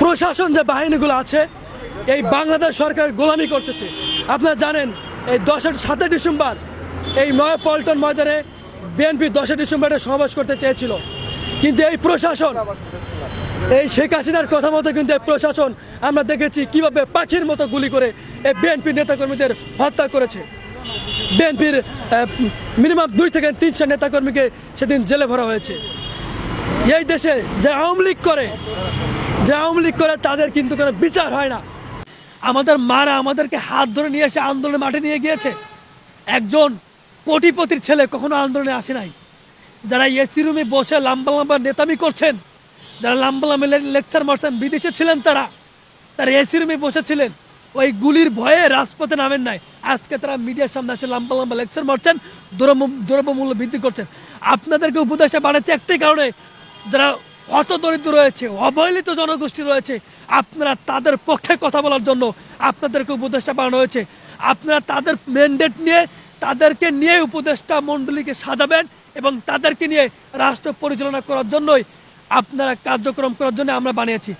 প্রশাসন যে বাহিনীগুলো আছে, এই বাংলাদেশ সরকার গোলামি করতেছে। আপনারা জানেন, এই দশের সাতই ডিসেম্বর, এই নয় পল্টন ময়দানে বিএনপি দশই ডিসেম্বর সমাবেশ করতে চেয়েছিল। কিন্তু এই প্রশাসন, এই শেখ হাসিনার কথা মতো কিন্তু এই প্রশাসন, আমরা দেখেছি কীভাবে পাখির মতো গুলি করে এই বিএনপি নেতাকর্মীদের হত্যা করেছে। বিএনপির মিনিমাম দুই থেকে তিনশো নেতাকর্মীকে সেদিন জেলে ভরা হয়েছে। এই দেশে যে আওয়ামী লীগ করে যে আওয়ামী লীগ করে তাদের কিন্তু কোনো বিচার হয় না। আমাদের মারা আমাদেরকে হাত ধরে নিয়ে এসে আন্দোলনের মাঠে নিয়ে গিয়েছে। একজন কোটিপতির ছেলে কখনো আন্দোলনে আসে নাই। যারা এসি রুমে বসে লম্বা লম্বা নেতামি করছেন, যারা লম্বা লম্বা লেকচার মারছেন, বিদেশে ছিলেন তারা তারা এসি রুমে বসেছিলেন ওই গুলির ভয়ে রাজপথে নামেন নাই। আজকে তারা মিডিয়ার সামনে আসে লম্বা লম্বা লেকচার মারছেন, দ্রব্য দ্রব্যমূল্য বৃদ্ধি করছেন। আপনাদেরকে উপদেশটা বাড়াচ্ছে একটাই কারণে, যারা অত দরিদ্র রয়েছে, অবহেলিত জনগোষ্ঠী রয়েছে। আপনারা তাদের পক্ষে কথা বলার জন্য আপনাদেরকে উপদেষ্টা বানানো হয়েছে। আপনারা তাদের ম্যান্ডেট নিয়ে, তাদেরকে নিয়ে উপদেষ্টা মণ্ডলীকে সাজাবেন এবং তাদেরকে নিয়ে রাষ্ট্র পরিচালনা করার জন্যই আপনারা কার্যক্রম করার জন্য আমরা বানিয়েছি।